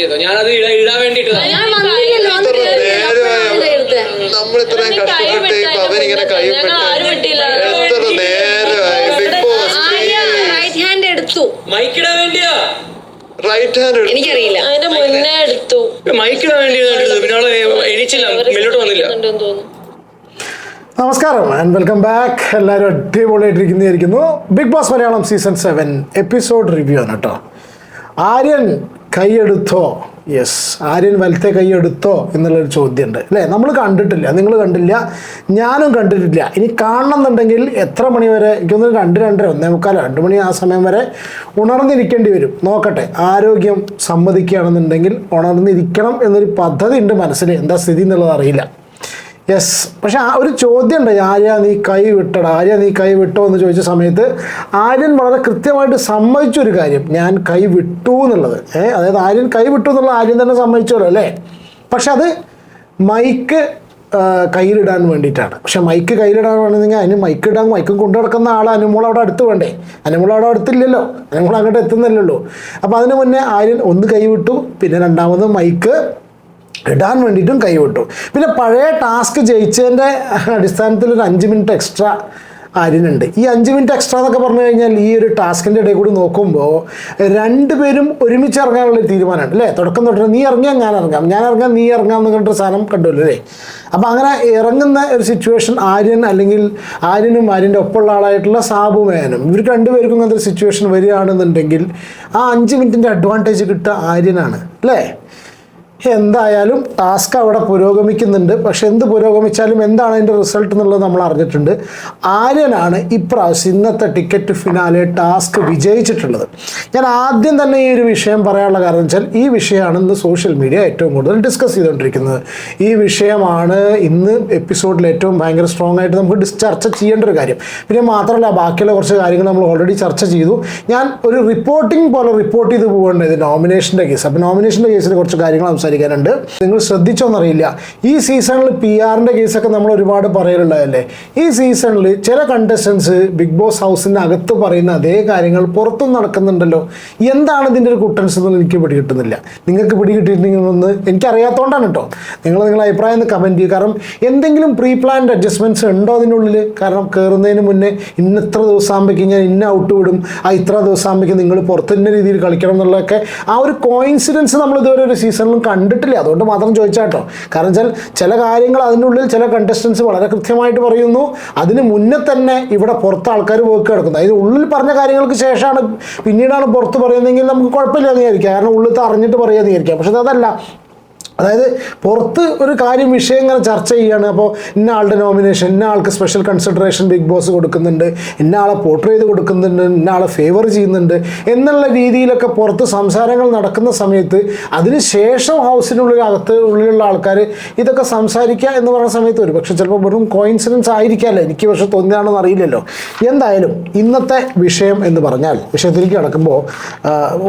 ചെയ്തോ? ഞാനത് ഇടാ- ഇടാൻ വേണ്ടിട്ട്. നമ്മൾ ഇത്രയും കഷ്ടപ്പെട്ട് അവൻ ഇങ്ങനെ വിട്ടില്ല. എത്ര നേരമായി ബിഗ് ബോസ് റൈറ്റ് ഹാൻഡ് എടുത്തു. മൈക്കിടാൻ വേണ്ടിയാ? റൈറ്റ് ഹാൻഡ് എനിക്കറിയില്ല. അതിന്റെ മുന്നേ എടുത്തു. മൈക്കിടാൻ വേണ്ടി പിന്നെ എണീച്ചില്ല. മേലോട്ട് വന്നില്ല. നമസ്കാരം ആൻഡ് വെൽക്കം ബാക്ക് എല്ലാവരും അടിപൊളിയായിട്ടിരിക്കുന്നതായിരിക്കുന്നു. Bigg Boss Malayalam season seven episode review ആണ് കേട്ടോ. ആര്യൻ കൈയെടുത്തോ? യെസ് ആര്യൻ വലത്തെ കൈയെടുത്തോ എന്നുള്ളൊരു ചോദ്യമുണ്ട് അല്ലേ? നമ്മൾ കണ്ടിട്ടില്ല. നിങ്ങൾ കണ്ടില്ല. ഞാനും കണ്ടിട്ടില്ല. ഇനി കാണണമെന്നുണ്ടെങ്കിൽ എത്ര മണി വരെ? എനിക്കൊന്ന് രണ്ട് രണ്ടര ഒന്നേ മുക്കാൽ രണ്ട് മണി ആ സമയം വരെ ഉണർന്നിരിക്കേണ്ടി വരും. നോക്കട്ടെ. ആരോഗ്യം സമ്മതിക്കുകയാണെന്നുണ്ടെങ്കിൽ ഉണർന്നിരിക്കണം എന്നൊരു പദ്ധതി ഉണ്ട് മനസ്സിൽ എന്താ സ്ഥിതി എന്നുള്ളത് അറിയില്ല. യെസ് പക്ഷെ ആ ഒരു ചോദ്യം ഉണ്ട് ആര്യ നീ കൈ വിട്ടടാ ആര്യ നീ കൈ വിട്ടോ എന്ന് ചോദിച്ച സമയത്ത് ആര്യൻ വളരെ കൃത്യമായിട്ട് സമ്മതിച്ച ഒരു കാര്യം ഞാൻ കൈ വിട്ടു എന്നുള്ളത്. ഏഹ് അതായത് ആര്യൻ കൈ വിട്ടു എന്നുള്ള ആര്യൻ തന്നെ സമ്മതിച്ചല്ലോ അല്ലേ? പക്ഷെ അത് മൈക്ക് കയ്യിലിടാൻ വേണ്ടിയിട്ടാണ്. പക്ഷെ മൈക്ക് കയ്യിലിടാൻ വേണമെങ്കിൽ അതിന് മൈക്ക് ഇടാൻ മൈക്കും കൊണ്ടു നടക്കുന്ന ആൾ അനുമോൾ അവിടെ അടുത്ത് വേണ്ടേ? അനുമോൾ അവിടെ അടുത്തില്ലല്ലോ അനുമോൾ അങ്ങോട്ട് എത്തുന്നില്ലല്ലോ. അപ്പോൾ അതിന് മുന്നേ ആര്യൻ ഒന്ന് കൈ വിട്ടു പിന്നെ രണ്ടാമത് മൈക്ക് ഇടാൻ വേണ്ടിയിട്ടും കൈവിട്ടു. പിന്നെ പഴയ ടാസ്ക് ജയിച്ചതിന്റെ അടിസ്ഥാനത്തിൽ ഒരു അഞ്ച് മിനിറ്റ് എക്സ്ട്രാ ആര്യനുണ്ട് ഈ അഞ്ച് മിനിറ്റ് എക്സ്ട്രാ എന്നൊക്കെ പറഞ്ഞു കഴിഞ്ഞാൽ ഈ ഒരു ടാസ്കിന്റെ ഇടയിൽ കൂടി നോക്കുമ്പോൾ രണ്ടുപേരും ഒരുമിച്ച് ഇറങ്ങാനുള്ള തീരുമാനമാണ് അല്ലേ? തുടക്കം തൊട്ട് നീ ഇറങ്ങിയാൽ ഞാൻ ഇറങ്ങാം ഞാൻ ഇറങ്ങാം നീ ഇറങ്ങാം എന്ന് പറഞ്ഞിട്ട് സാധനം കണ്ടുല്ലോ അല്ലേ? അപ്പം അങ്ങനെ ഇറങ്ങുന്ന ഒരു സിറ്റുവേഷൻ ആര്യൻ അല്ലെങ്കിൽ ആര്യനും ആര്യന്റെ ഒപ്പമുള്ള ആളായിട്ടുള്ള സാബു മേനും ഇവർക്ക് രണ്ടുപേർക്കും അങ്ങനത്തെ ഒരു സിറ്റുവേഷൻ വരികയാണെന്നുണ്ടെങ്കിൽ ആ അഞ്ച് മിനിറ്റിന്റെ അഡ്വാന്റേജ് കിട്ടുക ആര്യനാണ് അല്ലേ? എന്തായാലും ടാസ്ക് അവിടെ പുരോഗമിക്കുന്നുണ്ട്. പക്ഷെ എന്ത് പുരോഗമിച്ചാലും എന്താണ് അതിന്റെ റിസൾട്ട് എന്നുള്ളത് നമ്മൾ അറിഞ്ഞിട്ടുണ്ട്. ആര്യനാണ് ഇപ്രാവശ്യം ഇന്നത്തെ ടിക്കറ്റ് ഫിനാലെ ടാസ്ക് വിജയിച്ചിട്ടുള്ളത്. ഞാൻ ആദ്യം തന്നെ ഈ ഒരു വിഷയം പറയാനുള്ള കാരണം വെച്ചാൽ ഈ വിഷയമാണ് ഇന്ന് സോഷ്യൽ മീഡിയ ഏറ്റവും കൂടുതൽ ഡിസ്കസ് ചെയ്തുകൊണ്ടിരിക്കുന്നത്. ഈ വിഷയമാണ് ഇന്ന് എപ്പിസോഡിൽ ഏറ്റവും ഭയങ്കര സ്ട്രോങ് ആയിട്ട് നമുക്ക് ചർച്ച ചെയ്യേണ്ട ഒരു കാര്യം. പിന്നെ മാത്രമല്ല ബാക്കിയുള്ള കുറച്ച് കാര്യങ്ങൾ നമ്മൾ ഓൾറെഡി ചർച്ച ചെയ്തു. ഞാൻ ഒരു റിപ്പോർട്ടിംഗ് പോലെ റിപ്പോർട്ട് ചെയ്ത് പോകേണ്ടത് നോമിനേഷന്റെ കേസ് അപ്പോൾ നോമിനേഷന്റെ കേസിൽ കുറച്ച് കാര്യങ്ങൾ സംസാരിക്കാനുണ്ട് നിങ്ങൾ ശ്രദ്ധിച്ചോന്നറിയില്ല. ഈ സീസണിൽ പി ആറിന്റെ കേസൊക്കെ നമ്മൾ ഒരുപാട് പറയലുള്ളതല്ലേ? ഈ സീസണിൽ ചില കണ്ടസ്റ്റൻസ് ബിഗ് ബോസ് ഹൗസിന്റെ അകത്ത് പറയുന്ന അതേ കാര്യങ്ങൾ പുറത്തും നടക്കുന്നുണ്ടല്ലോ. എന്താണ് ഇതിന്റെ ഒരു കുട്ടൻസ് എന്ന് എനിക്ക് പിടികിട്ടുന്നില്ല. നിങ്ങൾക്ക് പിടി എനിക്ക് എനിക്കറിയാത്തതുകൊണ്ടാണ് കേട്ടോ നിങ്ങൾ നിങ്ങളുടെ അഭിപ്രായം ഒന്ന് കമന്റ് ചെയ്യുക. കാരണം എന്തെങ്കിലും പ്രീ പ്ലാൻഡ് അഡ്ജസ്റ്റ്മെന്റ്സ് ഉണ്ടോ അതിനുള്ളിൽ? കാരണം കയറുന്നതിന് മുന്നേ ഇന്ന ഇത്ര ദിവസം ആകുമ്പോഴേക്കും ഞാൻ ഇന്ന ഔട്ട് വിടും. ആ ഇത്ര ദിവസം ആകുമ്പോഴേക്കും നിങ്ങൾ പുറത്തു ഇന്ന രീതിയിൽ കളിക്കണം എന്നുള്ളതൊക്കെ ആ ഒരു കോയിൻസിഡൻസ് നമ്മൾ ഇതുവരെ ഒരു സീസണിലും കണ്ടിട്ടില്ല. അതുകൊണ്ട് മാത്രം ചോദിച്ചാട്ടോ കാരണം വെച്ചാൽ ചില കാര്യങ്ങൾ അതിനുള്ളിൽ ചില കണ്ടസ്റ്റൻസ് വളരെ കൃത്യമായിട്ട് പറയുന്നു. അതിന് മുന്നേ തന്നെ ഇവിടെ പുറത്ത് ആൾക്കാർ വർക്ക് കിടക്കുന്നത് അതിന് ഉള്ളിൽ പറഞ്ഞ കാര്യങ്ങൾക്ക് ശേഷമാണ് പിന്നീടാണ് പുറത്ത് പറയുന്നതെങ്കിൽ നമുക്ക് കുഴപ്പമില്ല എന്ന് വിചാരിക്കാം. കാരണം ഉള്ളിൽ അറിഞ്ഞിട്ട് പറയാതെ വിചാരിക്കാം. പക്ഷെ അതല്ല. അതായത് പുറത്ത് ഒരു കാര്യം വിഷയം ഇങ്ങനെ ചർച്ച ചെയ്യുകയാണ് അപ്പോൾ ഇന്ന ആളുടെ നോമിനേഷൻ ഇന്ന ആൾക്ക് സ്പെഷ്യൽ കൺസിഡറേഷൻ ബിഗ് ബോസ് കൊടുക്കുന്നുണ്ട്. ഇന്ന ആളെ പോർട്ട്രേ ചെയ്ത് കൊടുക്കുന്നുണ്ട്. ഇന്ന ആളെ ഫേവർ ചെയ്യുന്നുണ്ട്. എന്നുള്ള രീതിയിലൊക്കെ പുറത്ത് സംസാരങ്ങൾ നടക്കുന്ന സമയത്ത് അതിന് ശേഷം ഹൗസിനുള്ളിൽ അകത്ത് ഉള്ളിലുള്ള ആൾക്കാർ ഇതൊക്കെ സംസാരിക്കുക എന്ന് പറയുന്ന സമയത്ത് ഒരു പക്ഷേ ചിലപ്പോൾ വെറും കോയിൻസിഡൻസ് ആയിരിക്കാമല്ലോ. എനിക്ക് പക്ഷെ തോന്നിയാണെന്ന് അറിയില്ലല്ലോ. എന്തായാലും ഇന്നത്തെ വിഷയം എന്ന് പറഞ്ഞാൽ വിഷയത്തിലേക്ക് കിടക്കുമ്പോൾ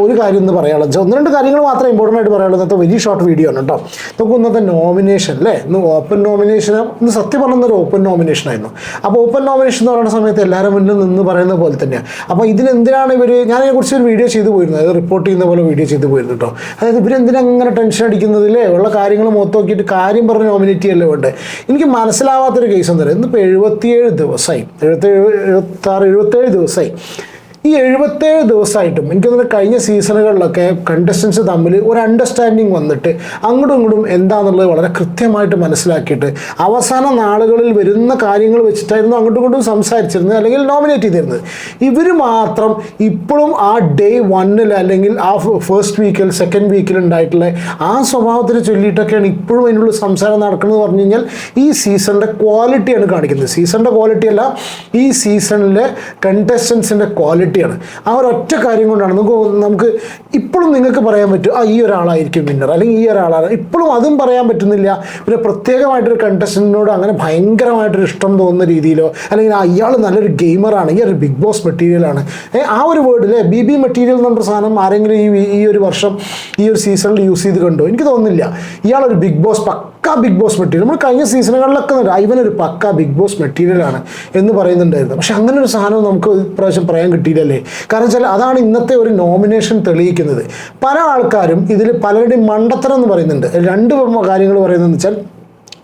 ഒരു കാര്യം എന്ന് പറയാനുള്ളത്. ഒന്ന് രണ്ട് കാര്യങ്ങൾ മാത്രമേ ഇമ്പോർട്ടന്റ് ആയിട്ട് പറയാനുള്ളൂ. ഇന്നത്തെ വലിയ ഷോർട്ട് വീഡിയോ ആണ് കേട്ടോ. നമുക്ക് ഇന്നത്തെ നോമിനേഷൻ അല്ലേ ഇന്ന് ഓപ്പൺ നോമിനേഷൻ ഇന്ന് സത്യം പറഞ്ഞ ഒരു ഓപ്പൺ നോമിനേഷൻ ആയിരുന്നു. അപ്പോൾ ഓപ്പൺ നോമിനേഷൻ എന്ന് പറയുന്ന സമയത്ത് എല്ലാവരും മുന്നിൽ നിന്ന് പറയുന്ന പോലെ തന്നെയാണ് അപ്പോൾ ഇതിനെന്തിനാണ് ഇവർ ഞാൻ ഇതിനെക്കുറിച്ച് ഒരു വീഡിയോ ചെയ്തു പോയിരുന്നു. അതായത് റിപ്പോർട്ട് ചെയ്യുന്ന പോലെ വീഡിയോ ചെയ്തു പോയിരുന്നു കേട്ടോ അതായത് ഇവരെന്തിനാ അങ്ങനെ ടെൻഷൻ അടിക്കുന്നതില്ലേ ഉള്ള കാര്യങ്ങൾ മൊത്തം നോക്കിയിട്ട് കാര്യം പറഞ്ഞ് നോമിനേറ്റ് ചെയ്യല്ലേ വേണ്ടേ? എനിക്ക് മനസ്സിലാവാത്തൊരു കേസ് എന്താ പറയുക ഇന്നിപ്പോൾ എഴുപത്തിയേഴ് ദിവസമായി എഴുപത്തേഴ് എഴുപത്താറ് എഴുപത്തേഴ് ദിവസമായി ഈ എഴുപത്തേഴ് ദിവസമായിട്ടും എനിക്ക് തോന്നുന്നു കഴിഞ്ഞ സീസണുകളിലൊക്കെ കണ്ടസ്റ്റൻസ് തമ്മിൽ ഒരു അണ്ടർസ്റ്റാൻഡിങ് വന്നിട്ട് അങ്ങോട്ടും ഇങ്ങോട്ടും എന്താണെന്നുള്ളത് വളരെ കൃത്യമായിട്ട് മനസ്സിലാക്കിയിട്ട് അവസാന നാളുകളിൽ വരുന്ന കാര്യങ്ങൾ വെച്ചിട്ടായിരുന്നു അങ്ങോട്ടും ഇങ്ങോട്ടും സംസാരിച്ചിരുന്നത് അല്ലെങ്കിൽ നോമിനേറ്റ് ചെയ്തിരുന്നത്. ഇവർ മാത്രം ഇപ്പോഴും ആ ഡേ വണ്ണിൽ അല്ലെങ്കിൽ ആ ഫസ്റ്റ് വീക്കിൽ സെക്കൻഡ് വീക്കിൽ ഉണ്ടായിട്ടുള്ള ആ സ്വഭാവത്തിന് ചൊല്ലിയിട്ടൊക്കെയാണ് ഇപ്പോഴും അതിനുള്ള സംസാരം നടക്കുന്നത് പറഞ്ഞു കഴിഞ്ഞാൽ ഈ സീസണിന്റെ ക്വാളിറ്റിയാണ് കാണിക്കുന്നത്. സീസണിന്റെ ക്വാളിറ്റി അല്ല ഈ സീസണിലെ കണ്ടസ്റ്റൻസിന്റെ ക്വാളിറ്റിയാണ് ആ ഒരു ഒറ്റ കാര്യം കൊണ്ടാണ്. നമുക്ക് നമുക്ക് ഇപ്പോഴും നിങ്ങൾക്ക് പറയാൻ പറ്റും ആ ഈ ഒരാളായിരിക്കും വിന്നർ അല്ലെങ്കിൽ ഈ ഒരാളാണ്. ഇപ്പോഴും അതും പറയാൻ പറ്റുന്നില്ല. പിന്നെ പ്രത്യേകമായിട്ടൊരു കണ്ടസ്റ്റന്റിനോട് അങ്ങനെ ഭയങ്കരമായിട്ടൊരു ഇഷ്ടം തോന്നുന്ന രീതിയിലോ അല്ലെങ്കിൽ ആ ഇയാൾ നല്ലൊരു ഗെയിമറാണ് ഈ ഒരു ബിഗ് ബോസ് മെറ്റീരിയലാണ് ആ ഒരു വേർഡിലെ ബി ബി മെറ്റീരിയൽ എന്ന് പറഞ്ഞ സാധനം ആരെങ്കിലും ഈ ഈ ഒരു വർഷം ഈ ഒരു സീസണിൽ യൂസ് ചെയ്ത് കണ്ടോ? എനിക്ക് തോന്നുന്നില്ല. ഇയാളൊരു ബിഗ് ബോസ് പക്ക ബിഗ് ബോസ് മെറ്റീരിയൽ നമ്മൾ കഴിഞ്ഞ സീസണുകളിലൊക്കെ ഇവനൊരു പക്ക ബിഗ് ബോസ് മെറ്റീരിയലാണ് എന്ന് പറയുന്നുണ്ടായിരുന്നു. പക്ഷെ അങ്ങനെ ഒരു സാധനം നമുക്ക് ഇപ്രാവശ്യം പറയാൻ കിട്ടിയില്ല. ഇല്ലല്ലേ കാരണം വെച്ചാൽ അതാണ് ഇന്നത്തെ ഒരു നോമിനേഷൻ തെളിയിക്കുന്നത്. പല ആൾക്കാരും ഇതിൽ പലരുടെയും മണ്ടത്തരം എന്ന് പറയുന്നുണ്ട്. രണ്ട് കാര്യങ്ങൾ പറയുന്നതെന്ന് വെച്ചാൽ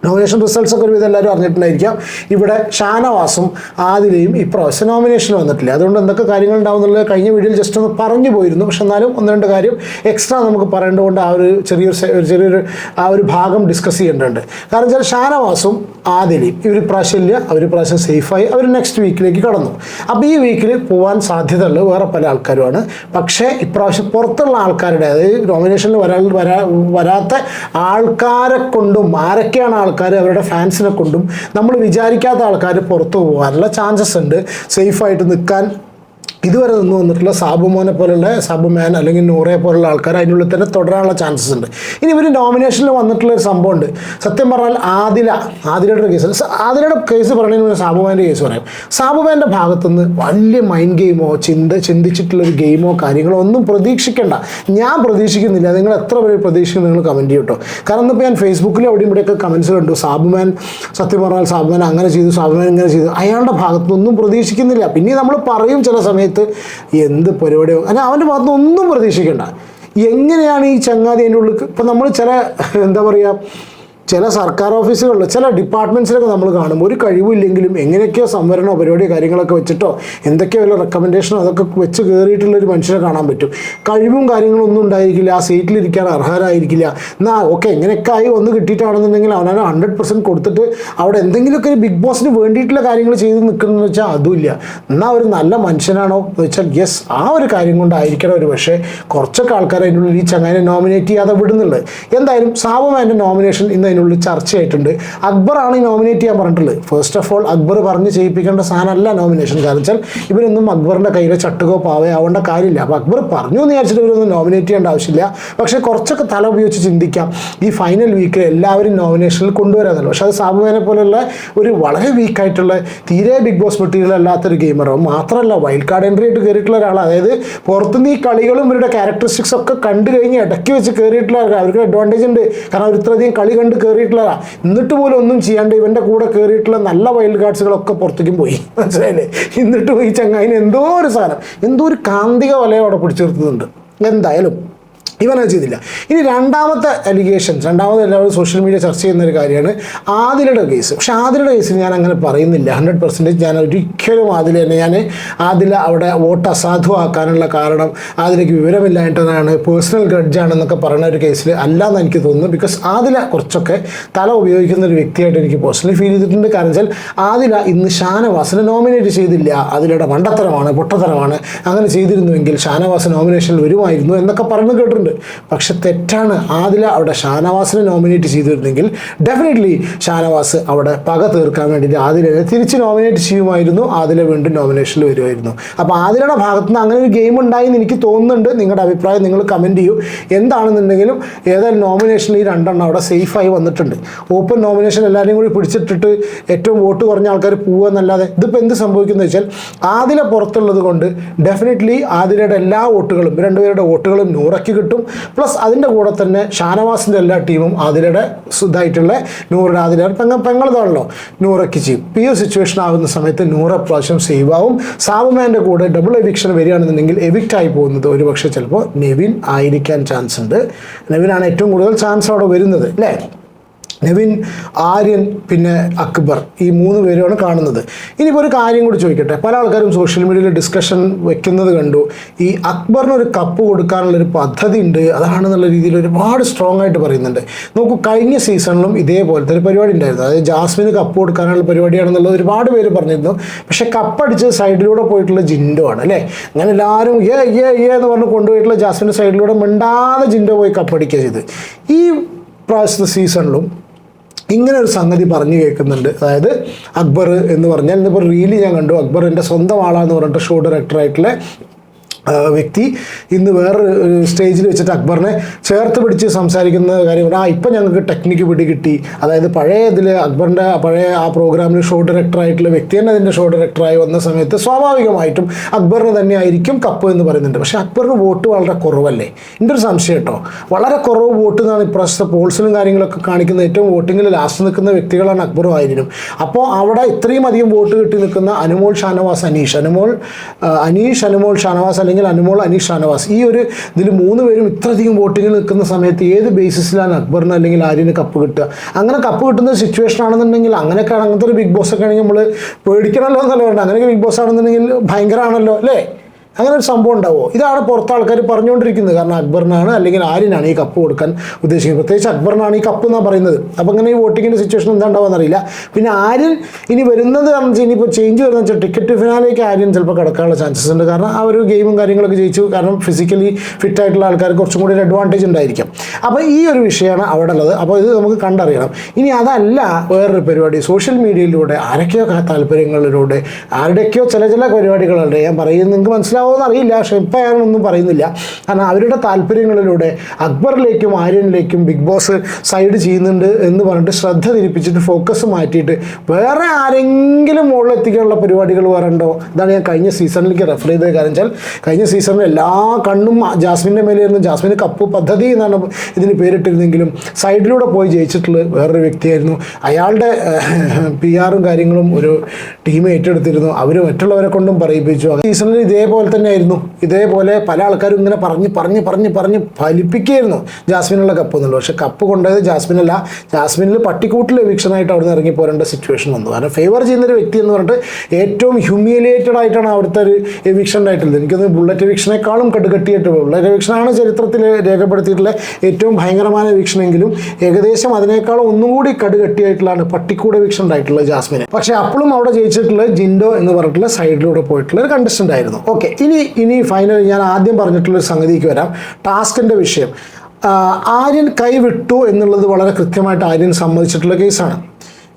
നോമിനേഷൻ റിസൾട്ട്സ് ഒക്കെ ഒരു വിധം എല്ലാവരും അറിഞ്ഞിട്ടുണ്ടായിരിക്കാം. ഇവിടെ ഷാനവാസും ആദിലയും ഇപ്രാവശ്യം നോമിനേഷൻ വന്നിട്ടില്ല. അതുകൊണ്ട് എന്തൊക്കെ കാര്യങ്ങൾ ഉണ്ടാവുന്നുള്ളത് കഴിഞ്ഞ വീഡിയോയിൽ ജസ്റ്റ് ഒന്ന് പറഞ്ഞു പോയിരുന്നു. പക്ഷെ എന്നാലും ഒന്ന് രണ്ട് കാര്യം എക്സ്ട്രാ നമുക്ക് പറയേണ്ടതുകൊണ്ട് ആ ഒരു ചെറിയൊരു ചെറിയൊരു ആ ഒരു ഭാഗം ഡിസ്കസ് ചെയ്യേണ്ടതുണ്ട്. കാരണം വെച്ചാൽ ഷാനവാസും ആദിലയും ഇവർ പ്രാവശ്യം ഇല്ല അവർ പ്രാവശ്യം സേഫായി അവർ നെക്സ്റ്റ് വീക്കിലേക്ക് കടന്നു. അപ്പോൾ ഈ വീക്കിൽ പോകാൻ സാധ്യതയുള്ള വേറെ പല ആൾക്കാരുമാണ്. പക്ഷേ ഇപ്രാവശ്യം പുറത്തുള്ള ആൾക്കാരുടെ അതായത് നോമിനേഷനിൽ വരാ വരാ വരാത്ത ആൾക്കാരെ കൊണ്ടും ആരൊക്കെയാണ് ആൾക്കാർ അവരുടെ ഫാൻസിനെ കൊണ്ടും നമ്മൾ വിചാരിക്കാത്ത ആൾക്കാർ പുറത്തു പോകാനുള്ള ചാൻസസ് ഉണ്ട്. സേഫായിട്ട് നിൽക്കാൻ ഇതുവരെ നിന്ന് വന്നിട്ടുള്ള സാബുമോനെ പോലുള്ള സാബുമാൻ അല്ലെങ്കിൽ നൂറെ പോലുള്ള ആൾക്കാർ അതിനുള്ളിൽ തന്നെ തുടരാനുള്ള ചാൻസസ് ഉണ്ട്. ഇനി ഇവർ നോമിനേഷനിൽ വന്നിട്ടുള്ള ഒരു സംഭവമുണ്ട് സത്യം പറഞ്ഞാൽ ആദില ആദിലയുടെ കേസ് ആദിലയുടെ കേസ് പറയുന്നതിന് മുന്നേ സാബുമാന്റെ കേസ് പറയാം. സാബുമാന്റെ ഭാഗത്തുനിന്ന് വലിയ മൈൻഡ് ഗെയിമോ ചിന്ത ചിന്തിച്ചിട്ടുള്ള ഒരു ഗെയിമോ കാര്യങ്ങളോ ഒന്നും പ്രതീക്ഷിക്കേണ്ട. ഞാൻ പ്രതീക്ഷിക്കുന്നില്ല. നിങ്ങൾ എത്ര പേര് പ്രതീക്ഷിക്കുന്നു നിങ്ങൾ കമന്റ് ചെയ്യട്ടോ കാരണം ഇന്നിപ്പോൾ ഞാൻ ഫേസ്ബുക്കിൽ അവിടെയും ഇവിടെയൊക്കെ കമൻസ് കണ്ടു. സാബുമാൻ സത്യം പറഞ്ഞാൽ സാബുമാൻ അങ്ങനെ ചെയ്തു സാബുമാൻ ഇങ്ങനെ ചെയ്തു. അയാളുടെ ഭാഗത്തുനിന്നൊന്നും പ്രതീക്ഷിക്കുന്നില്ല. പിന്നെ നമ്മൾ പറയും ചില സമയത്ത് എന്ത് പരിപാടിയോ അല്ല അവന്റെ ഭാഗത്ത് ഒന്നും പ്രതീക്ഷിക്കേണ്ട. എങ്ങനെയാണ് ഈ ചങ്ങാതി അതിന്റെ ഉള്ളിൽ ഇപ്പം നമ്മൾ ചില എന്താ പറയുക ചില സർക്കാർ ഓഫീസുകളിൽ ചില ഡിപ്പാർട്ട്മെന്റ്സിലൊക്കെ നമ്മൾ കാണും. ഒരു കഴിവില്ലെങ്കിലും എങ്ങനെയൊക്കെയോ സംവരണോ പരിപാടിയോ കാര്യങ്ങളൊക്കെ വെച്ചിട്ടോ എന്തൊക്കെയോ വല്ല റെക്കമെൻഡേഷനോ അതൊക്കെ വെച്ച് കയറിയിട്ടുള്ള ഒരു മനുഷ്യനെ കാണാൻ പറ്റും. കഴിവും കാര്യങ്ങളും ഒന്നും ഉണ്ടായിരിക്കില്ല. ആ സീറ്റിലിരിക്കാൻ അർഹരായിരിക്കില്ല. എന്നാൽ ഓക്കെ എങ്ങനെയൊക്കെ ആയി ഒന്ന് കിട്ടിയിട്ടാണെന്നുണ്ടെങ്കിൽ അവനെ ഹൺഡ്രഡ് പെർസെന്റ് കൊടുത്തിട്ട് അവിടെ എന്തെങ്കിലുമൊക്കെ ഒരു ബിഗ് ബോസിന് വേണ്ടിയിട്ടുള്ള കാര്യങ്ങൾ ചെയ്ത് നിൽക്കുന്നതെന്ന് വെച്ചാൽ അതുമില്ല. എന്നാൽ ഒരു നല്ല മനുഷ്യനാണോ എന്ന് വെച്ചാൽ യെസ് ആ ഒരു കാര്യം കൊണ്ടായിരിക്കണം ഒരു പക്ഷേ കുറച്ചൊക്കെ ആൾക്കാർ അതിനുള്ളിൽ ഈ ചങ്ങാനെ നോമിനേറ്റ് ചെയ്യാതെ വിടുന്നുള്ളത്. എന്തായാലും സാബുമാന്റെ നോമിനേഷൻ ഇന്ന് അതിനുള്ളിൽ ചർച്ചയായിട്ടുണ്ട്. അക്ബറാണ് ഈ നോമിനേറ്റ് ചെയ്യാൻ പറഞ്ഞിട്ടുള്ളത്. ഫസ്റ്റ് ഓഫ് ഓൾ അക്ബർ പറഞ്ഞ് ചെയ്യിപ്പിക്കേണ്ട സാധനമല്ല നോമിനേഷൻ കാരണം വെച്ചാൽ ഇവരൊന്നും അക്ബറിന്റെ കയ്യിലെ ചട്ടുകോ പാവേ ആവേണ്ട കാര്യമില്ല. അപ്പോൾ അക്ബർ പറഞ്ഞു എന്ന് വിചാരിച്ചിട്ട് ഇവരൊന്നും നോമിനേറ്റ് ചെയ്യേണ്ട ആവശ്യമില്ല. പക്ഷേ കുറച്ചൊക്കെ തല ഉപയോഗിച്ച് ചിന്തിക്കാം. ഈ ഫൈനൽ വീക്കിൽ എല്ലാവരും നോമിനേഷനിൽ കൊണ്ടുവരാന്നല്ലോ. പക്ഷേ അത് സാബുവേനെ പോലുള്ള ഒരു വളരെ വീക്കായിട്ടുള്ള തീരെ ബിഗ് ബോസ് മെറ്റീരിയൽ അല്ലാത്തൊരു ഗെയിമറോ മാത്രമല്ല വൈൽഡ് കാർഡ് എൻട്രി ആയിട്ട് കയറിയിട്ടുള്ള ഒരാൾ അതായത് പുറത്തുനിന്ന് ഈ കളികളും ഇവരുടെ ക്യാരക്ടറിസ്റ്റിക്സ് ഒക്കെ കണ്ടു കഴിഞ്ഞ് ഇടയ്ക്ക് വെച്ച് കയറിയിട്ടുള്ള അവർക്ക് അഡ്വാന്റേജ് ഉണ്ട്. കാരണം അവർ ഇത്രയധികം കളി കണ്ട് കയറിയിട്ടുള്ളതാ എന്നിട്ട് പോലും ഒന്നും ചെയ്യാണ്ട് ഇവന്റെ കൂടെ കയറിയിട്ടുള്ള നല്ല വൈൽഡ് കാർഡ്സുകളൊക്കെ പുറത്തേക്കും പോയി. മനസ്സിലായില്ലേ? എന്നിട്ടും ഈ ചങ്ങായിന് എന്തോ ഒരു സാധനം എന്തോ ഒരു കാന്തിക വലയം അവിടെ പിടിച്ചു നിർത്തുന്നുണ്ട്. എന്തായാലും ഇവനത് ചെയ്തില്ല ഇനി രണ്ടാമത്തെ അലിഗേഷൻ രണ്ടാമത് എല്ലാവരും സോഷ്യൽ മീഡിയ ചർച്ച ചെയ്യുന്ന ഒരു കാര്യമാണ് ആദിലയുടെ കേസ് പക്ഷെ ആദിലയുടെ കേസിൽ ഞാൻ അങ്ങനെ പറയുന്നില്ല. ഹൺഡ്രഡ് പെർസെന്റേജ് ഞാൻ ഒരിക്കലും ആദില തന്നെ ഞാൻ ആദില അവിടെ വോട്ട് അസാധുവാക്കാനുള്ള കാരണം ആദിലയ്ക്ക് വിവരമില്ലായിട്ടാണ് പേഴ്സണൽ ഗ്രഡ്ജാണെന്നൊക്കെ പറയുന്ന ഒരു കേസിൽ അല്ലാന്ന് എനിക്ക് തോന്നുന്നു. ബിക്കോസ് ആദില കുറച്ചൊക്കെ തല ഉപയോഗിക്കുന്ന ഒരു വ്യക്തിയായിട്ട് എനിക്ക് പേഴ്സണലി ഫീൽ ചെയ്തിട്ടുണ്ട്. കാരണം വെച്ചാൽ ആദില ഇന്ന് ഷാനവാസിനെ നോമിനേറ്റ് ചെയ്തില്ല. ആദിലയുടെ മണ്ടത്തരമാണ് പൊട്ടത്തരമാണ്. അങ്ങനെ ചെയ്തിരുന്നുവെങ്കിൽ ഷാനവാസ് നോമിനേഷനിൽ വരുമായിരുന്നു എന്നൊക്കെ പറഞ്ഞു കേട്ടിട്ടുണ്ട്. പക്ഷെ തെറ്റാണ്. ആദില അവിടെ ഷാനവാസിനെ നോമിനേറ്റ് ചെയ്തിരുന്നെങ്കിൽ ഡെഫിനറ്റ്ലി ഷാനവാസ് അവിടെ പക തീർക്കാൻ വേണ്ടിയിട്ട് ആദിലനെ തിരിച്ച് നോമിനേറ്റ് ചെയ്യുമായിരുന്നു. ആദില വീണ്ടും നോമിനേഷനിൽ വരുമായിരുന്നു. അപ്പോൾ ആദിലയുടെ ഭാഗത്ത് നിന്ന് അങ്ങനെ ഒരു ഗെയിം ഉണ്ടായി എന്ന് എനിക്ക് തോന്നുന്നുണ്ട്. നിങ്ങളുടെ അഭിപ്രായം നിങ്ങൾ കമന്റ് ചെയ്യൂ. എന്താണെന്നുണ്ടെങ്കിലും ഏതായാലും നോമിനേഷനിൽ ഈ രണ്ടെണ്ണം അവിടെ സേഫായി വന്നിട്ടുണ്ട്. ഓപ്പൺ നോമിനേഷൻ എല്ലാവരെയും കൂടി പിടിച്ചിട്ടിട്ട് ഏറ്റവും വോട്ട് കുറഞ്ഞ ആൾക്കാർ പോവുക എന്നല്ലാതെ ഇതിപ്പോൾ എന്ത് സംഭവിക്കുന്നത് വെച്ചാൽ ആദില പുറത്തുള്ളത് കൊണ്ട് ഡെഫിനറ്റ്ലി ആദിലയുടെ എല്ലാ വോട്ടുകളും രണ്ടുപേരുടെ വോട്ടുകളും നൂറയ്ക്ക് കിട്ടും. പ്ലസ് അതിന്റെ കൂടെ തന്നെ ഷാനവാസിന്റെ എല്ലാ ടീമും ആദിലയുടെ ഇതായിട്ടുള്ള നൂറിന് ആദില പെങ്ങ പെങ്ങളതാണല്ലോ. നൂറയ്ക്ക് ചെയ്യും. ഈ ഒരു സിറ്റുവേഷൻ ആകുന്ന സമയത്ത് നൂറ് പ്രാവശ്യം സേവ് ആവും. സാബുമാന്റെ കൂടെ ഡബിൾ എവിക്ഷൻ വരികയാണെന്നുണ്ടെങ്കിൽ എവിക്റ്റ് ആയി പോകുന്നത് ഒരു പക്ഷേ ചിലപ്പോൾ നെവിൻ ആയിരിക്കാൻ ചാൻസ് ഉണ്ട്. നെവിനാണ് ഏറ്റവും കൂടുതൽ ചാൻസ് അവിടെ വരുന്നത് അല്ലേ? നെവിൻ ആര്യൻ പിന്നെ അക്ബർ ഈ മൂന്ന് പേരുമാണ് കാണുന്നത്. ഇനിയിപ്പോൾ ഒരു കാര്യം കൂടി ചോദിക്കട്ടെ. പല ആൾക്കാരും സോഷ്യൽ മീഡിയയിൽ ഡിസ്കഷൻ വെക്കുന്നത് കണ്ടു. ഈ അക്ബറിന് ഒരു കപ്പ് കൊടുക്കാനുള്ളൊരു പദ്ധതി ഉണ്ട്. അതാണെന്നുള്ള രീതിയിൽ ഒരുപാട് സ്ട്രോങ് ആയിട്ട് പറയുന്നുണ്ട്. നോക്കൂ കഴിഞ്ഞ സീസണിലും ഇതേപോലത്തെ ഒരു പരിപാടി ഉണ്ടായിരുന്നു. അതായത് ജാസ്മിന് കപ്പ് കൊടുക്കാനുള്ള പരിപാടിയാണെന്നുള്ളത് ഒരുപാട് പേര് പറഞ്ഞിരുന്നു. പക്ഷെ കപ്പടിച്ച് സൈഡിലൂടെ പോയിട്ടുള്ള ജിൻഡോ ആണ് അല്ലേ? അങ്ങനെ എല്ലാവരും ഏ ഏ ഏ എന്ന് പറഞ്ഞ് കൊണ്ടുപോയിട്ടുള്ള ജാസ്മിന്റെ സൈഡിലൂടെ മിണ്ടാതെ ജിൻഡോ പോയി കപ്പടിക്കുക ചെയ്ത് ഈ പ്രാവശ്യത്തെ സീസണിലും ഇങ്ങനെ ഒരു സംഗതി പറഞ്ഞു കേൾക്കുന്നുണ്ട്. അതായത് അക്ബർ എന്ന് പറഞ്ഞാൽ ഇന്നിപ്പോൾ റീൽ ഞാൻ കണ്ടു. അക്ബർ എന്റെ സ്വന്തം ആളാന്ന് പറഞ്ഞിട്ട് ഷോ ഡയറക്ടറായിട്ടുള്ള വ്യക്തി ഇന്ന് വേറൊരു സ്റ്റേജിൽ വെച്ചിട്ട് അക്ബറിനെ ചേർത്ത് പിടിച്ച് സംസാരിക്കുന്ന കാര്യമാണ് ആ ഇപ്പം ഞങ്ങൾക്ക് ടെക്നിക്ക് പിടി കിട്ടി. അതായത് പഴയ ഇതിൽ അക്ബറിന്റെ പഴയ ആ പ്രോഗ്രാമിൽ ഷോ ഡയറക്ടറായിട്ടുള്ള വ്യക്തി തന്നെ അതിന്റെ ഷോ ഡയറക്ടറായി വന്ന സമയത്ത് സ്വാഭാവികമായിട്ടും അക്ബറിന് തന്നെ ആയിരിക്കും കപ്പ് എന്ന് പറയുന്നുണ്ട്. പക്ഷേ അക്ബറിന് വോട്ട് വളരെ കുറവല്ലേ? എന്റെ ഒരു സംശയം കേട്ടോ. വളരെ കുറവ് വോട്ട് എന്നാണ് ഇപ്രാവശ്യത്തെ പോൾസിലും കാര്യങ്ങളൊക്കെ കാണിക്കുന്ന ഏറ്റവും വോട്ടിങ്ങിൽ ലാസ്റ്റ് നിൽക്കുന്ന വ്യക്തികളാണ് അക്ബറും ആയിരുന്നു അപ്പോൾ അവിടെ ഇത്രയും അധികം വോട്ട് കിട്ടി നിൽക്കുന്ന അനുമോൾ ഷാനവാസ് അനീഷ്. അനുമോൾ അനീഷ് അനുമോൾ ഷാനവാസ് അല്ലെങ്കിൽ അനുമോൾ അനീഷ് ഷാനവാസ് ഈ ഒരു ഇതിൽ മൂന്ന് പേരും ഇത്രയധികം വോട്ടിങ്ങിൽ നിൽക്കുന്ന സമയത്ത് ഏത് ബേസിസിലാണ് അക്ബറിന് അല്ലെങ്കിൽ ആര്യന് കപ്പ് കിട്ടുക? അങ്ങനെ കപ്പ് കിട്ടുന്ന സിറ്റുവേഷൻ ആണെന്നുണ്ടെങ്കിൽ അങ്ങനെയൊക്കെ അങ്ങനത്തെ ഒരു ബിഗ് ബോസ് ഒക്കെ ആണെങ്കിൽ നമ്മൾ പേടിക്കണമല്ലോ എന്നല്ല വേണ്ട അങ്ങനെയൊക്കെ ബിഗ് ബോസ് ആണെന്നുണ്ടെങ്കിൽ ഭയങ്കരമാണല്ലോ അല്ലേ? അങ്ങനെ ഒരു സംഭവം ഉണ്ടാവുമോ ഇതാണ് പുറത്ത് ആൾക്കാർ പറഞ്ഞുകൊണ്ടിരിക്കുന്നത്. കാരണം അക്ബറിനാണ് അല്ലെങ്കിൽ ആര്യനാണ് ഈ കപ്പ് കൊടുക്കാൻ ഉദ്ദേശിക്കുന്നത്. പ്രത്യേകിച്ച് അക്ബറിനാണ് ഈ കപ്പ് എന്നാണ് പറയുന്നത്. അപ്പോൾ അങ്ങനെ ഈ വോട്ടിങ്ങിന്റെ സിറ്റുവേഷൻ എന്താ ഉണ്ടാവുക അറിയില്ല. പിന്നെ ആര്യൻ ഇനി വരുന്നത് കാരണം വെച്ചാൽ ഇനിയിപ്പോൾ ചേഞ്ച് വരുന്ന വെച്ചാൽ ടിക്കറ്റ് ഫിനാലേക്ക് ആര്യൻ ചിലപ്പോൾ കിടക്കാനുള്ള ചാൻസസ് ഉണ്ട്. കാരണം ആ ഒരു ഗെയിമും കാര്യങ്ങളൊക്കെ ജയിച്ചു. കാരണം ഫിസിക്കലി ഫിറ്റ് ആയിട്ടുള്ള ആൾക്കാർക്ക് കുറച്ചും കൂടി ഒരു അഡ്വാന്റേജ് ഉണ്ടായിരിക്കും. അപ്പോൾ ഈ ഒരു വിഷയമാണ് അവിടെ ഉള്ളത്. അപ്പോൾ ഇത് നമുക്ക് കണ്ടറിയണം. ഇനി അതല്ല വേറൊരു പരിപാടി. സോഷ്യൽ മീഡിയയിലൂടെ ആരൊക്കെയോ താല്പര്യങ്ങളിലൂടെ ആരുടെയൊക്കെയോ ചില ചില പരിപാടികളുണ്ട്. ഞാൻ പറയുന്നത് നിങ്ങൾക്ക് മനസ്സിലാവുമെന്ന് അറിയില്ല. പക്ഷേ ഇപ്പം ഞാനൊന്നും പറയുന്നില്ല. കാരണം അവരുടെ താല്പര്യങ്ങളിലൂടെ അക്ബറിലേക്കും ആര്യനിലേക്കും ബിഗ് ബോസ് സൈഡ് ചെയ്യുന്നുണ്ട് എന്ന് പറഞ്ഞിട്ട് ശ്രദ്ധ തിരിപ്പിച്ചിട്ട് ഫോക്കസ് മാറ്റിയിട്ട് വേറെ ആരെങ്കിലും മുകളിലെത്തിക്കാനുള്ള പരിപാടികൾ വേറെ ഉണ്ടോ? ഇതാണ് ഞാൻ കഴിഞ്ഞ സീസണിലേക്ക് റെഫർ ചെയ്തത്. കാരണം വെച്ചാൽ കഴിഞ്ഞ സീസണിൽ എല്ലാ കണ്ണും ജാസ്മിന്റെ മേലെയായിരുന്നു. ജാസ്മിൻ കപ്പ് പദ്ധതി എന്നാണ് ഇതിന് പേരിട്ടിരുന്നെങ്കിലും സൈഡിലൂടെ പോയി ജയിച്ചിട്ടുള്ള വേറൊരു വ്യക്തിയായിരുന്നു. അയാളുടെ പി ആറും കാര്യങ്ങളും ഒരു ടീം ഏറ്റെടുത്തിരുന്നു. അവർ മറ്റുള്ളവരെ കൊണ്ടും പറയിപ്പിച്ചു. സീസണിൽ ഇതേപോലെ തന്നെ ആയിരുന്നു ഇതേപോലെ പല ആൾക്കാരും ഇങ്ങനെ പറഞ്ഞ് പറഞ്ഞ് പറഞ്ഞ് പറഞ്ഞ് ഫലിപ്പിക്കുകയായിരുന്നു ജാസ്മിനുള്ള കപ്പ് എന്നുള്ളത്. പക്ഷേ കപ്പ് കൊണ്ടുപോയത് ജാസ്മിനല്ല. ജാസ്മിനിൽ പട്ടിക്കൂട്ടിൽ വീക്ഷണമായിട്ട് അവിടെ നിന്ന് ഇറങ്ങി പോരേണ്ട സിറ്റുവേഷൻ വന്നു. കാരണം ഫേവർ ചെയ്യുന്ന ഒരു വ്യക്തി എന്ന് പറഞ്ഞിട്ട് ഏറ്റവും ഹ്യൂമിലേറ്റഡ് ആയിട്ടാണ് അവിടുത്തെ ഒരു എവിക്ഷൻ ആയിട്ടുള്ളത് എനിക്കൊന്ന് ബുള്ളറ്റ് എവിക്ഷനേക്കാളും കടുകട്ടിയായിട്ട് ബുള്ളറ്റ് എവിക്ഷനാണ് ചരിത്രത്തിൽ രേഖപ്പെടുത്തിയിട്ടുള്ള ഏറ്റവും ഭയങ്കരമായ വീക്ഷണമെങ്കിലും ഏകദേശം അതിനേക്കാളും ഒന്നും കൂടി കടുകട്ടിയായിട്ടുള്ളതാണ് പട്ടിക്കൂടെ വീക്ഷണം ഉണ്ടായിട്ടുള്ളത് ജാസ്മിന്. പക്ഷേ അപ്പോഴും അവിടെ ജയിച്ചിട്ടുള്ള ജിൻഡോ എന്ന് പറഞ്ഞിട്ടുള്ള സൈഡിലൂടെ പോയിട്ടുള്ള ഒരു കണ്ടസ്റ്റന്റ് ആയിരുന്നു. ഓക്കെ ഇനി ഇനി ഫൈനൽ ഞാൻ ആദ്യം പറഞ്ഞിട്ടുള്ളൊരു സംഗതിക്ക് വരാം. ടാസ്കിന്റെ വിഷയം. ആര്യൻ കൈവിട്ടു എന്നുള്ളത് വളരെ കൃത്യമായിട്ട് ആര്യൻ സമ്മതിച്ചിട്ടുള്ള കേസാണ്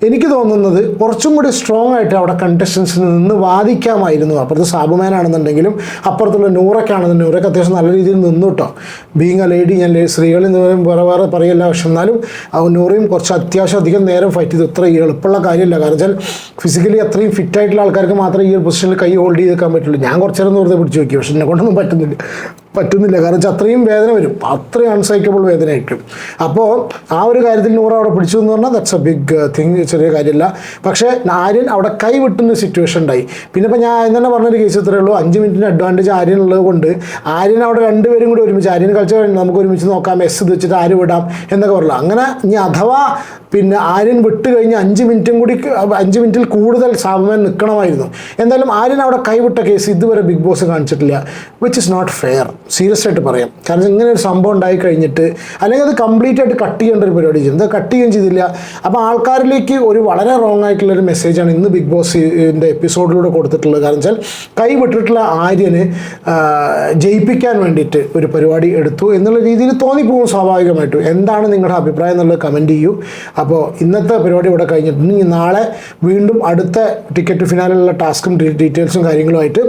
എനിക്ക് തോന്നുന്നത് കുറച്ചും കൂടി സ്ട്രോങ് ആയിട്ട് അവിടെ കണ്ടസ്റ്റൻസിന് നിന്ന് വാദിക്കാമായിരുന്നു. അപ്പുറത്ത് സാബുമാനാണെന്നുണ്ടെങ്കിലും അപ്പുറത്തുള്ള നൂറൊക്കെ ആണെന്നുണ്ടെങ്കിൽ നൂറൊക്കെ അത്യാവശ്യം നല്ല രീതിയിൽ നിന്നു കേട്ടോ ബീങ് എ ലേഡി ഞാൻ സ്ത്രീകളിൽ നിന്ന് വേറെ വേറെ പറയില്ല. പക്ഷെ എന്നാലും ആ നൂറയും കുറച്ച് അത്യാവശ്യം അധികം നേരം ഫൈറ്റ് ചെയ്ത് ഇത്ര എളുപ്പമുള്ള കാര്യമില്ല. കാരണം വെച്ചാൽ ഫിസിക്കലി അത്രയും ഫിറ്റ് ആയിട്ടുള്ള ആൾക്കാർക്ക് മാത്രമേ ഈ ഒരു പൊസിഷനിൽ കൈ ഹോൾഡ് ചെയ്ത് വെക്കാൻ പറ്റുള്ളൂ. ഞാൻ കുറച്ചേരം നേരത്തെ പിടിച്ച് നോക്കി. പക്ഷെ എന്നെ കൊണ്ടൊന്നും പറ്റുന്നില്ല. പറ്റുന്നില്ല. കാരണം വെച്ചാൽ അത്രയും വേദന വരും. അത്രയും അൺസൈക്കബിൾ വേദനയായിരിക്കും. അപ്പോൾ ആ ഒരു കാര്യത്തിൽ നൂറ് അവിടെ പിടിച്ചു എന്ന് പറഞ്ഞാൽ ദറ്റ്സ് എ ബിഗ് തിങ് ചെറിയ കാര്യമല്ല. പക്ഷേ ആര്യൻ അവിടെ കൈ വിട്ടുന്ന സിറ്റുവേഷൻ ഉണ്ടായി. പിന്നെ ഇപ്പം ഞാൻ തന്നെ പറഞ്ഞൊരു കേസ് ഇത്രയേ ഉള്ളൂ. അഞ്ച് മിനിറ്റിന് അഡ്വാന്റേജ് ആര്യൻ ഉള്ളത് കൊണ്ട് ആര്യൻ അവിടെ രണ്ടുപേരും കൂടി ഒരുമിച്ച് ആര്യൻ കളിച്ച നമുക്ക് ഒരുമിച്ച് നോക്കാം. എസ് ഇത് വെച്ചിട്ട് ആര് വിടാം എന്നൊക്കെ പറഞ്ഞു അങ്ങനെ ഇനി അഥവാ പിന്നെ ആര്യൻ വിട്ട് കഴിഞ്ഞ് അഞ്ച് മിനിറ്റും കൂടി അഞ്ച് മിനിറ്റിൽ കൂടുതൽ സാബുമാൻ നിൽക്കണമായിരുന്നു എന്തായാലും ആര്യൻ അവിടെ കൈവിട്ട കേസ് ഇതുവരെ ബിഗ് ബോസ് കാണിച്ചിട്ടില്ല which is not fair serious ആയിട്ട് പറയാം. കാരണം ഇങ്ങനെ ഒരു സംഭവം ഉണ്ടായി കഴിഞ്ഞിട്ട് അല്ലെങ്കിൽ അത് കംപ്ലീറ്റ് ആയിട്ട് കട്ട് ചെയ്യേണ്ട ഒരു പരിപാടി ചെയ്യും എന്താ കട്ട് ചെയ്യുകയും ചെയ്തില്ല. അപ്പോൾ ആൾക്കാരിലേക്ക് ഒരു വളരെ റോങ് ആയിട്ടുള്ള ഒരു മെസ്സേജാണ് ഇന്ന് ബിഗ് ബോസിന്റെ എപ്പിസോഡിലൂടെ കൊടുത്തിട്ടുള്ളത്. കാരണം വെച്ചാൽ കൈവിട്ടിട്ടുള്ള ആര്യന് ജയിപ്പിക്കാൻ വേണ്ടിയിട്ട് ഒരു പരിപാടി എടുത്തു എന്നുള്ള രീതിയിൽ തോന്നിപ്പോകും സ്വാഭാവികമായിട്ടും. എന്താണ് നിങ്ങളുടെ അഭിപ്രായം എന്നുള്ളത് കമന്റ് ചെയ്യൂ. അപ്പോൾ ഇന്നത്തെ പരിപാടി ഇവിടെ കഴിഞ്ഞിട്ടുണ്ട് ഇനി നാളെ വീണ്ടും അടുത്ത ടിക്കറ്റ് ഫിനാലിലുള്ള ടാസ്കും ഡീറ്റെയിൽസും കാര്യങ്ങളുമായിട്ട്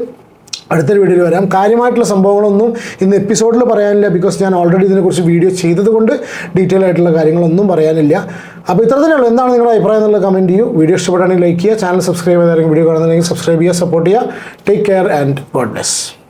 അടുത്തൊരു വീഡിയോയിൽ വരാം. കാര്യമായിട്ടുള്ള സംഭവങ്ങളൊന്നും ഇന്ന് എപ്പിസോഡിൽ പറയാനില്ല ബിക്കോസ് ഞാൻ ഓൾറെഡി ഇതിനെക്കുറിച്ച് വീഡിയോ ചെയ്തതുകൊണ്ട് ഡീറ്റെയിൽ ആയിട്ടുള്ള കാര്യങ്ങളൊന്നും പറയാനില്ല. അപ്പോൾ ഉള്ളൂ. എന്താണ് നിങ്ങളുടെ അഭിപ്രായം എന്നുള്ളത് കമന്റ് ചെയ്യൂ. വീഡിയോ ഇഷ്ടപ്പെടുകയാണെങ്കിൽ ലൈക്ക് ചെയ്യുക. ചാനൽ സബ്സ്ക്രൈബ് ചെയ്തായിരിക്കും വീഡിയോ കാണുന്നുണ്ടെങ്കിൽ സബ്സ്ക്രൈബ് ചെയ്യുക സപ്പോർട്ട് ചെയ്യുക. Take care and god bless